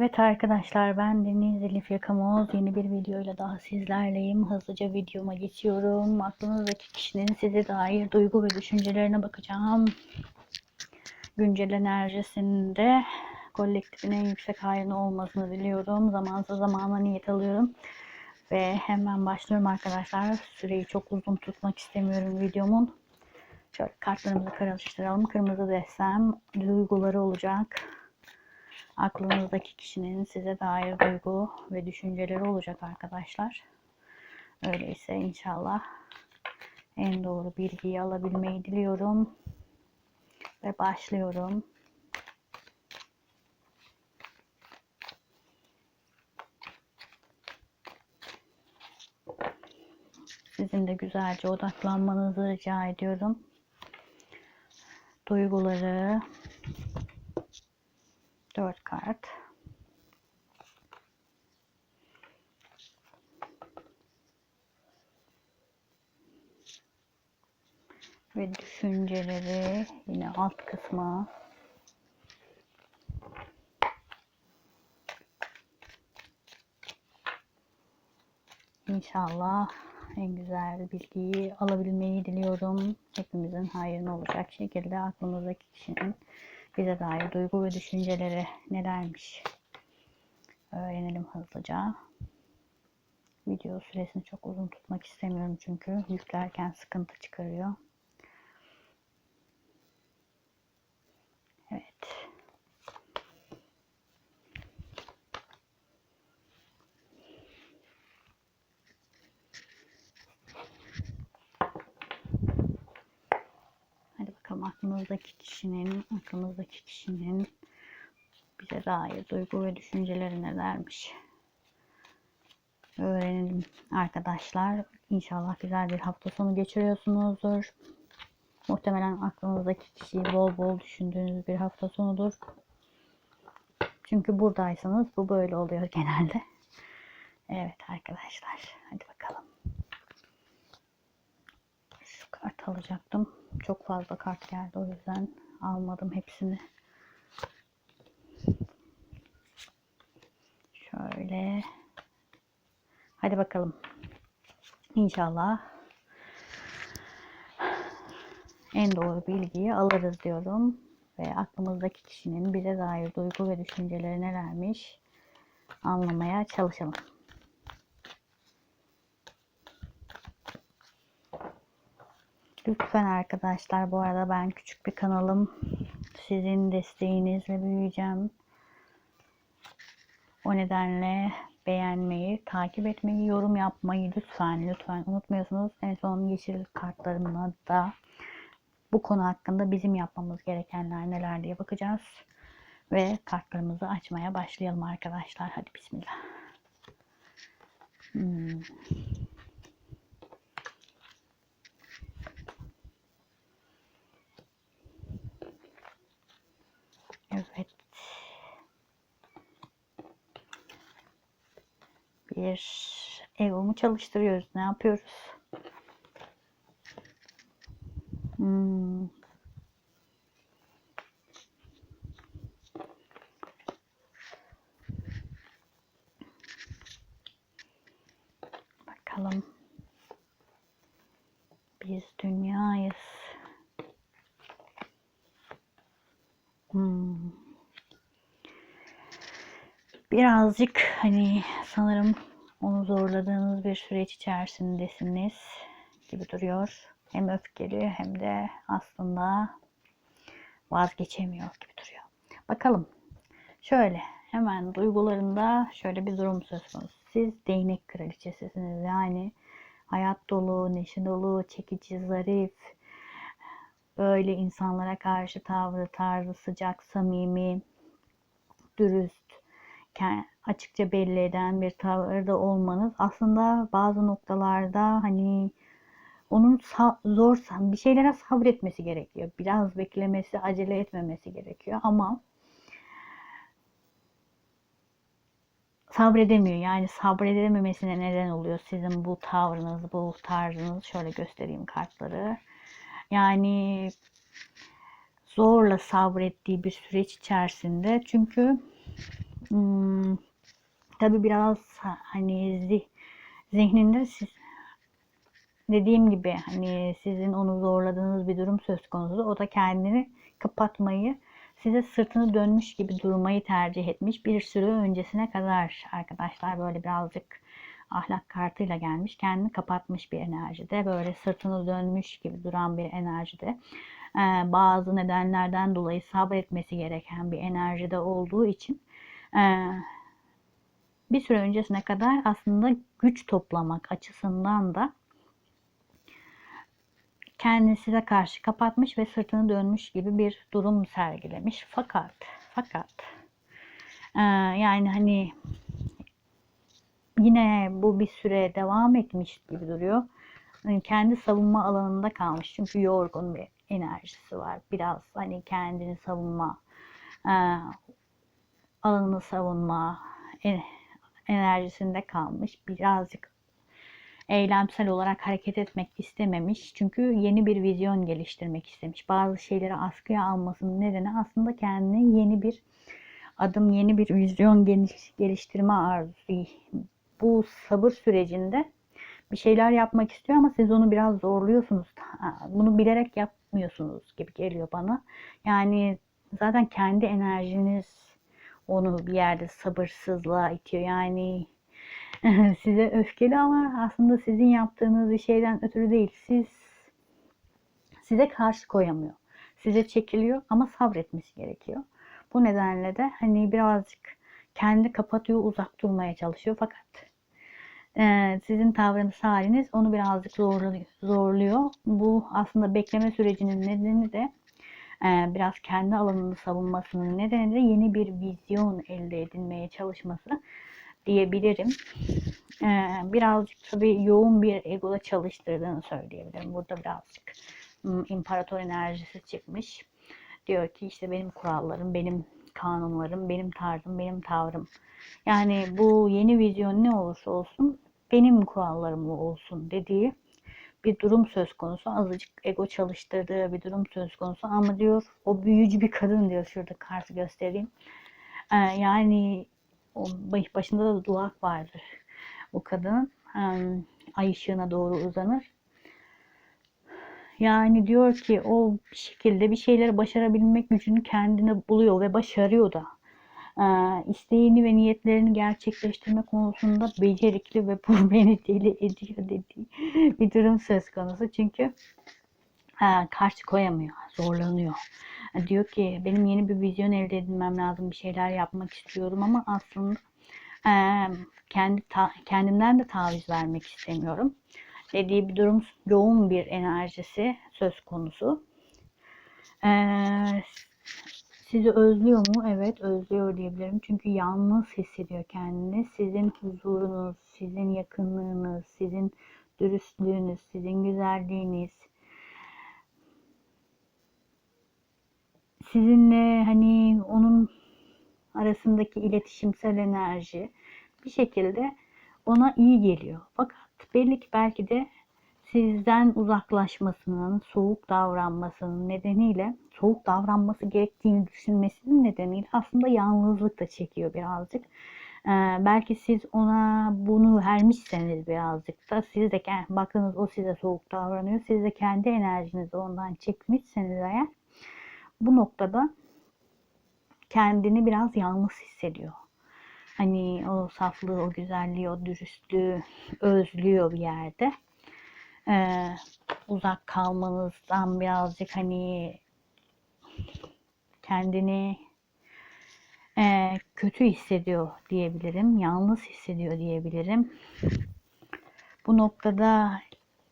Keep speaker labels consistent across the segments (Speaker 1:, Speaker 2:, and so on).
Speaker 1: Evet arkadaşlar ben Deniz Elif Yakamoz. Yeni bir videoyla daha sizlerleyim. Hızlıca videoma geçiyorum. Aklınızdaki kişinin size dair duygu ve düşüncelerine bakacağım. Güncel enerjisinde kolektifin en yüksek hayrına olmasını diliyorum. Zamansız zamana niyet alıyorum. Ve hemen başlıyorum arkadaşlar. Süreyi çok uzun tutmak istemiyorum videomun. Şöyle kartlarımızı karıştıralım. Kırmızı desem duyguları olacak aklınızdaki kişinin size dair duygu ve düşünceleri olacak arkadaşlar. Öyleyse inşallah en doğru bilgiyi alabilmeyi diliyorum. Ve başlıyorum. Sizin de güzelce odaklanmanızı rica ediyorum. Duyguları, 4 kart. Ve düşünceleri yine alt kısma. İnşallah en güzel bilgiyi alabilmeyi diliyorum. Hepimizin hayrına olacak şekilde aklımızdaki kişinin bize dair duygu ve düşünceleri nelermiş öğrenelim hızlıca. Video süresini çok uzun tutmak istemiyorum çünkü yüklerken sıkıntı çıkarıyor. Evet. Aklımızdaki kişinin, aklımızdaki kişinin bize dair duygu ve düşünceleri nelermiş. Öğrenelim arkadaşlar. İnşallah güzel bir hafta sonu geçiriyorsunuzdur. Muhtemelen aklınızdaki kişiyi bol bol düşündüğünüz bir hafta sonudur. Çünkü buradaysanız bu böyle oluyor genelde. Evet arkadaşlar. Hadi bakalım. Kart alacaktım. Çok fazla kart geldi o yüzden almadım hepsini. Şöyle. Hadi bakalım. İnşallah en doğru bilgiyi alırız diyorum. Ve aklımızdaki kişinin bize dair duygu ve düşünceleri nelermiş anlamaya çalışalım. Lütfen arkadaşlar bu arada ben küçük bir kanalım. Sizin desteğinizle büyüyeceğim. O nedenle beğenmeyi, takip etmeyi, yorum yapmayı lütfen lütfen unutmuyorsunuz. En son yeşil kartlarımla da bu konu hakkında bizim yapmamız gerekenler neler diye bakacağız. Ve kartlarımızı açmaya başlayalım arkadaşlar. Hadi bismillah. Hmm. Evet. Bir egomu çalıştırıyoruz. Ne yapıyoruz? Hmm. Bakalım. Biz dünyayız. Hmm. Birazcık hani sanırım onu zorladığınız bir süreç içerisindesiniz gibi duruyor. Hem öfkeli hem de aslında vazgeçemiyor gibi duruyor. Bakalım. Şöyle hemen duygularında şöyle bir durum söz konusu. Siz değnek kraliçesisiniz. Yani hayat dolu, neşe dolu, çekici, zarif, böyle insanlara karşı tavrı, tarzı sıcak, samimi, dürüst, açıkça belli eden bir tavırda olmanız aslında bazı noktalarda hani onun zor bir şeylere sabretmesi gerekiyor. Biraz beklemesi, acele etmemesi gerekiyor ama sabredemiyor. Yani sabredememesine neden oluyor sizin bu tavrınız, bu tarzınız. Şöyle göstereyim kartları. Yani zorla sabrettiği bir süreç içerisinde çünkü Hmm, tabii biraz hani zih, zihninde siz dediğim gibi hani sizin onu zorladığınız bir durum söz konusu. O da kendini kapatmayı, size sırtını dönmüş gibi durmayı tercih etmiş. Bir süre öncesine kadar arkadaşlar böyle birazcık ahlak kartıyla gelmiş. Kendini kapatmış bir enerjide. Böyle sırtını dönmüş gibi duran bir enerjide. Ee, bazı nedenlerden dolayı sabretmesi gereken bir enerjide olduğu için bir süre öncesine kadar aslında güç toplamak açısından da kendini size karşı kapatmış ve sırtını dönmüş gibi bir durum sergilemiş. Fakat fakat e, yani hani yine bu bir süre devam etmiş gibi duruyor. Yani kendi savunma alanında kalmış. Çünkü yorgun bir enerjisi var. Biraz hani kendini savunma, e, alanını savunma e, enerjisinde kalmış. Birazcık eylemsel olarak hareket etmek istememiş. Çünkü yeni bir vizyon geliştirmek istemiş. Bazı şeyleri askıya almasının nedeni aslında kendine yeni bir adım, yeni bir vizyon geliştirme arzusu. Bu sabır sürecinde bir şeyler yapmak istiyor ama siz onu biraz zorluyorsunuz. Bunu bilerek yapmıyorsunuz gibi geliyor bana. Yani zaten kendi enerjiniz onu bir yerde sabırsızlığa itiyor. Yani size öfkeli ama aslında sizin yaptığınız bir şeyden ötürü değil. Siz size karşı koyamıyor. Size çekiliyor ama sabretmesi gerekiyor. Bu nedenle de hani birazcık kendi kapatıyor, uzak durmaya çalışıyor. Fakat e, sizin tavrınız, haliniz onu birazcık zorluyor. zorluyor. Bu aslında bekleme sürecinin nedeni de e, biraz kendi alanını savunmasının nedeni de yeni bir vizyon elde edilmeye çalışması diyebilirim. Ee, birazcık tabii yoğun bir egoda çalıştırdığını söyleyebilirim. Burada birazcık imparator enerjisi çıkmış. Diyor ki işte benim kurallarım, benim kanunlarım, benim tarzım, benim tavrım. Yani bu yeni vizyon ne olursa olsun benim kurallarım olsun dediği bir durum söz konusu. Azıcık ego çalıştırdığı bir durum söz konusu. Ama diyor o büyücü bir kadın diyor. Şurada kartı göstereyim. Ee, yani o başında da duak vardır. O kadın ay ışığına doğru uzanır. Yani diyor ki o şekilde bir şeyleri başarabilmek gücünü kendine buluyor ve başarıyor da. Ee, isteğini ve niyetlerini gerçekleştirme konusunda becerikli ve bu beni deli ediyor dediği bir durum söz konusu. Çünkü e, karşı koyamıyor, zorlanıyor. Diyor ki benim yeni bir vizyon elde edilmem lazım, bir şeyler yapmak istiyorum ama aslında e, kendi kendimden de taviz vermek istemiyorum. Dediği bir durum yoğun bir enerjisi söz konusu. E, sizi özlüyor mu? Evet özlüyor diyebilirim. Çünkü yalnız hissediyor kendini. Sizin huzurunuz, sizin yakınlığınız, sizin dürüstlüğünüz, sizin güzelliğiniz, sizinle hani onun arasındaki iletişimsel enerji bir şekilde ona iyi geliyor. Fakat belli ki belki de sizden uzaklaşmasının, soğuk davranmasının nedeniyle, soğuk davranması gerektiğini düşünmesinin nedeniyle aslında yalnızlık da çekiyor birazcık. Ee, belki siz ona bunu vermişseniz birazcık da siz de bakınız o size soğuk davranıyor. Siz de kendi enerjinizi ondan çekmişseniz eğer bu noktada kendini biraz yalnız hissediyor. Hani o saflığı, o güzelliği, o dürüstlüğü özlüyor bir yerde. Ee, uzak kalmanızdan birazcık hani kendini e, kötü hissediyor diyebilirim. Yalnız hissediyor diyebilirim. Bu noktada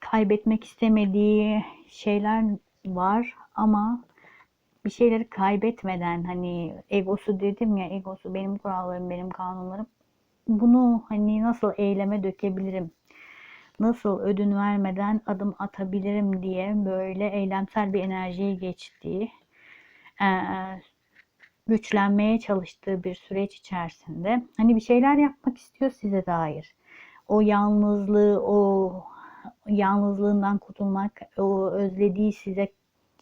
Speaker 1: kaybetmek istemediği şeyler var ama bir şeyleri kaybetmeden hani egosu dedim ya egosu benim kurallarım benim kanunlarım bunu hani nasıl eyleme dökebilirim nasıl ödün vermeden adım atabilirim diye böyle eylemsel bir enerjiye geçtiği güçlenmeye çalıştığı bir süreç içerisinde hani bir şeyler yapmak istiyor size dair o yalnızlığı o yalnızlığından kurtulmak o özlediği size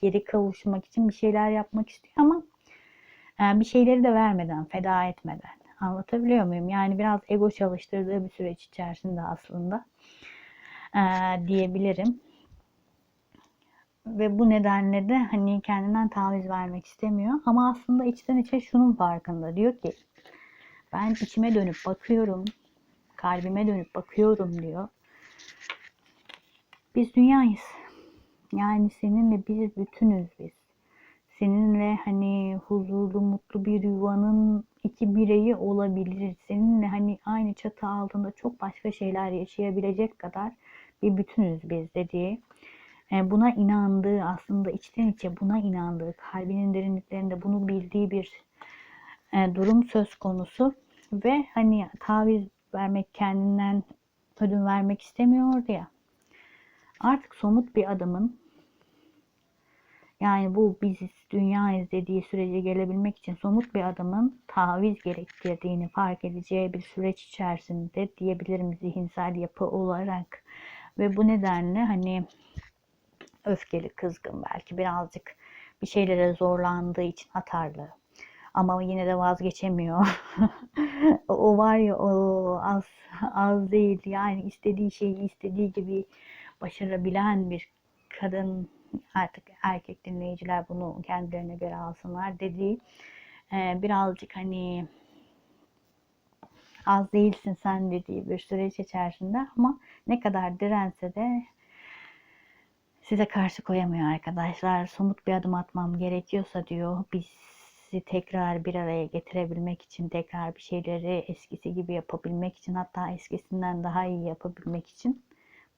Speaker 1: geri kavuşmak için bir şeyler yapmak istiyor ama bir şeyleri de vermeden, feda etmeden. Anlatabiliyor muyum? Yani biraz ego çalıştırdığı bir süreç içerisinde aslında diyebilirim. Ve bu nedenle de hani kendinden taviz vermek istemiyor. Ama aslında içten içe şunun farkında. Diyor ki ben içime dönüp bakıyorum. Kalbime dönüp bakıyorum diyor. Biz dünyayız. Yani seninle biz bütünüz biz. Seninle hani huzurlu, mutlu bir yuvanın iki bireyi olabiliriz. Seninle hani aynı çatı altında çok başka şeyler yaşayabilecek kadar bir bütünüz biz dediği. E, Buna inandığı aslında içten içe buna inandığı, kalbinin derinliklerinde bunu bildiği bir e, durum söz konusu. Ve hani taviz vermek kendinden ödün vermek istemiyordu ya. Artık somut bir adımın yani bu biziz, dünyayız dediği sürece gelebilmek için somut bir adımın taviz gerektirdiğini fark edeceği bir süreç içerisinde diyebilirim zihinsel yapı olarak. Ve bu nedenle hani öfkeli, kızgın belki birazcık bir şeylere zorlandığı için atarlı. Ama yine de vazgeçemiyor. o var ya o az az değil yani istediği şeyi istediği gibi başarabilen bir kadın artık erkek dinleyiciler bunu kendilerine göre alsınlar dediği birazcık hani az değilsin sen dediği bir süreç içerisinde ama ne kadar dirense de size karşı koyamıyor arkadaşlar. Somut bir adım atmam gerekiyorsa diyor bizi tekrar bir araya getirebilmek için tekrar bir şeyleri eskisi gibi yapabilmek için hatta eskisinden daha iyi yapabilmek için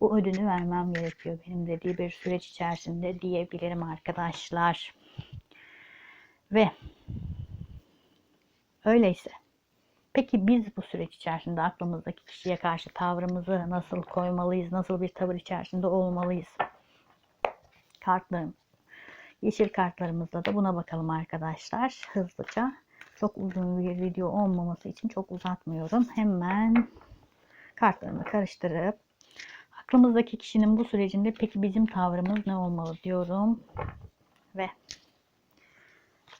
Speaker 1: bu ödünü vermem gerekiyor benim dediği bir süreç içerisinde diyebilirim arkadaşlar. Ve öyleyse peki biz bu süreç içerisinde aklımızdaki kişiye karşı tavrımızı nasıl koymalıyız? Nasıl bir tavır içerisinde olmalıyız? Kartlarım. Yeşil kartlarımızda da buna bakalım arkadaşlar. Hızlıca. Çok uzun bir video olmaması için çok uzatmıyorum. Hemen kartlarımı karıştırıp aklımızdaki kişinin bu sürecinde peki bizim tavrımız ne olmalı diyorum. Ve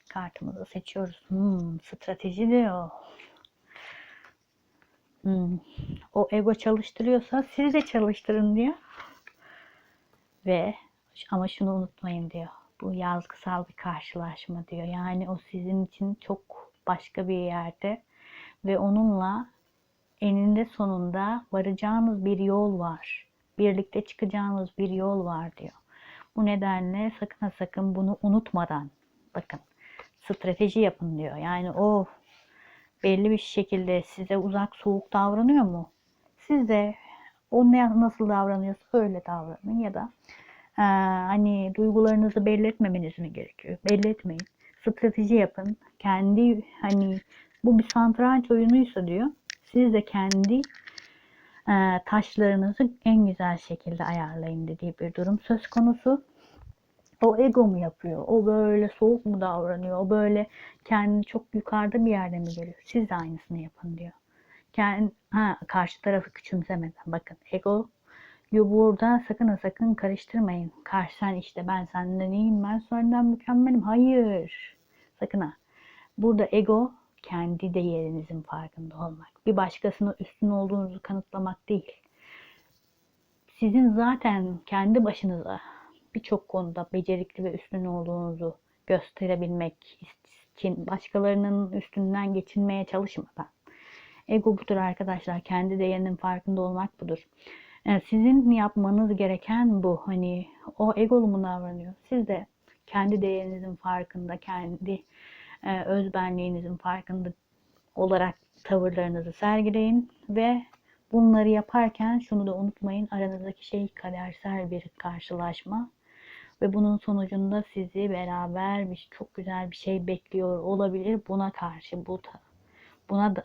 Speaker 1: kartımızı seçiyoruz. Hmm, strateji diyor. Hmm, o ego çalıştırıyorsa siz de çalıştırın diyor. Ve ama şunu unutmayın diyor. Bu yazgısal bir karşılaşma diyor. Yani o sizin için çok başka bir yerde ve onunla eninde sonunda varacağınız bir yol var. Birlikte çıkacağınız bir yol var diyor. Bu nedenle sakın ha sakın bunu unutmadan bakın strateji yapın diyor. Yani o belli bir şekilde size uzak soğuk davranıyor mu? Siz de o ne nasıl davranıyorsa öyle davranın ya da ee, hani duygularınızı belli etmemeniz mi gerekiyor? Belli etmeyin. Strateji yapın. Kendi hani bu bir satranç oyunuysa diyor. Siz de kendi e, taşlarınızı en güzel şekilde ayarlayın dediği bir durum söz konusu. O ego mu yapıyor? O böyle soğuk mu davranıyor? O böyle kendini çok yukarıda bir yerde mi görüyor? Siz de aynısını yapın diyor. Kendi, ha, karşı tarafı küçümsemeden. Bakın ego Yo burada sakın ha sakın karıştırmayın. Karşı sen işte ben senden iyiyim, ben senden mükemmelim. Hayır. Sakın ha. Burada ego kendi değerinizin farkında olmak. Bir başkasına üstün olduğunuzu kanıtlamak değil. Sizin zaten kendi başınıza birçok konuda becerikli ve üstün olduğunuzu gösterebilmek için başkalarının üstünden geçinmeye çalışmadan. Ego budur arkadaşlar. Kendi değerinin farkında olmak budur. Yani sizin yapmanız gereken bu. Hani o egolu mu davranıyor? Siz de kendi değerinizin farkında, kendi e, özbenliğinizin farkında olarak tavırlarınızı sergileyin ve bunları yaparken şunu da unutmayın aranızdaki şey kadersel bir karşılaşma ve bunun sonucunda sizi beraber bir çok güzel bir şey bekliyor olabilir buna karşı bu buna da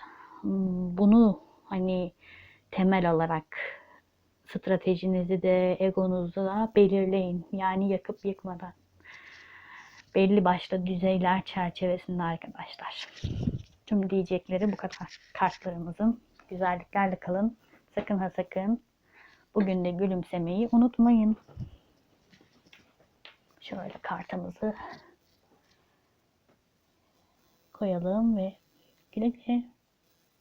Speaker 1: bunu hani temel alarak stratejinizi de egonuzu da belirleyin. Yani yakıp yıkmadan. Belli başlı düzeyler çerçevesinde arkadaşlar. Tüm diyecekleri bu kadar. Kartlarımızın güzelliklerle kalın. Sakın ha sakın bugün de gülümsemeyi unutmayın. Şöyle kartımızı koyalım ve güle güle.